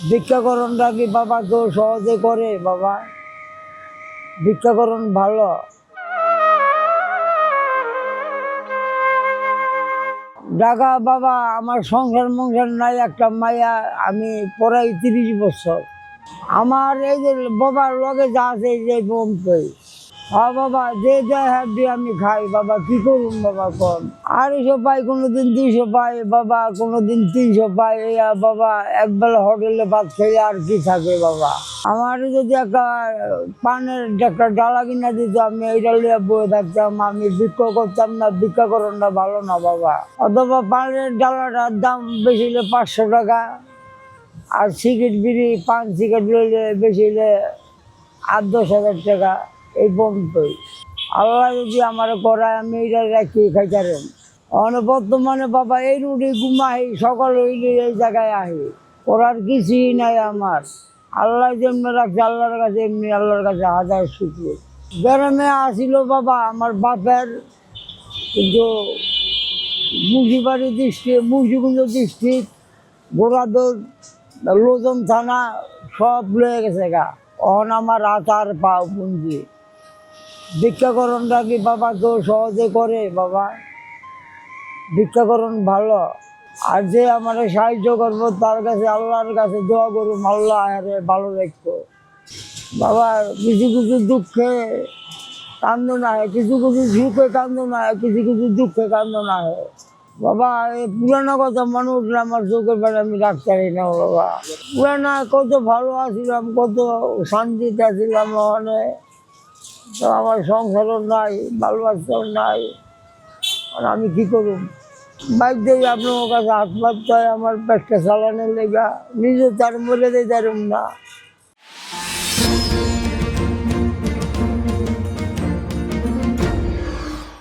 ভিক্ষাকরণটা কি বাবা কেউ সহজে করে? বাবা, ভিক্ষাকরণ ভালো? ডাকা, বাবা, আমার সংসার মংসার নাই একটা মায়া আমি পড়াই তিরিশ বছর। আমার এই যে বাবার লগে যা আছে এই যে বোমপই হ্যাঁ বাবা, যে যা হ্যাঁ দিয়ে আমি খাই, বাবা, কি করুন বাবা কম আড়াইশো পাই, কোনোদিন দুইশো পাই, বাবা, কোনোদিন তিনশো পাই বাবা একবেলা হোটেলে ভাত খেয়ে আর কি থাকে বাবা? আমার যদি একটা পানের একটা ডালা কিনা দিত আমি এইটা লিয়ে বয়ে থাকতাম, আমি ভিক্ষা করতাম না, ভিক্ষা করুন ভালো না বাবা। অথবা পানের ডালাটার দাম বেশি হলে পাঁচশো টাকা, আর সিগারেট বিড়ি, পান সিগারেট লইলে বেশি হলে আট, দশ হাজার টাকা। এই পর্যন্তই আল্লাহ যদি আমার করায় আমি এটা রাখি খাইতারেন বর্তমানে বাবা এই রুটি ঘুমাই সকাল হইলে এই জায়গায় আহি। করার কিছুই নাই আমার। আল্লাহ যেমনি রাখছে, আল্লাহর কাছে এমনি আল্লাহর কাছে হাজার শুক্র গ্রামে আসিল বাবা আমার বাপের। কিন্তু মুন্সিপালি ডিস্ট্রিক্ট মুন্সিগঞ্জ ডিস্ট্রিক্ট গোড়াদোর লোজন থানা সব লয়ে গেছে গা। অন আমার আচার পাও পুঞ্জি ভিক্ষাকরণটা কি বাবা কেউ সহজে করে, বাবা। ভিক্ষাকরণ ভালো। আর যে আমার সাহায্য করব, তার কাছে, আল্লাহর কাছে দোয়া করুম আল্লাহ আরে ভালো রাখব বাবা, কিছু কিছু দুঃখে কান্দ না হয় কিছু কিছু সুখে কান্দ না হয় কিছু কিছু দুঃখে কান্দ না হয় বাবা, এই পুরানো কথা মনে উঠলে আমার চোখের বেড়ে আমি পারি না, বাবা। পুরানা কত ভালো আছিলাম, কত শান্তিতে আছিলাম ওখানে তো আমার সংসারও নাই ভালোবাসাও নাই। আর আমি কি করুন বাইক দিয়ে আপনার কাছে হাত পাততে হয় আমার পেটটা চালানোর লেগা। নিজে তার মরে দেয় না।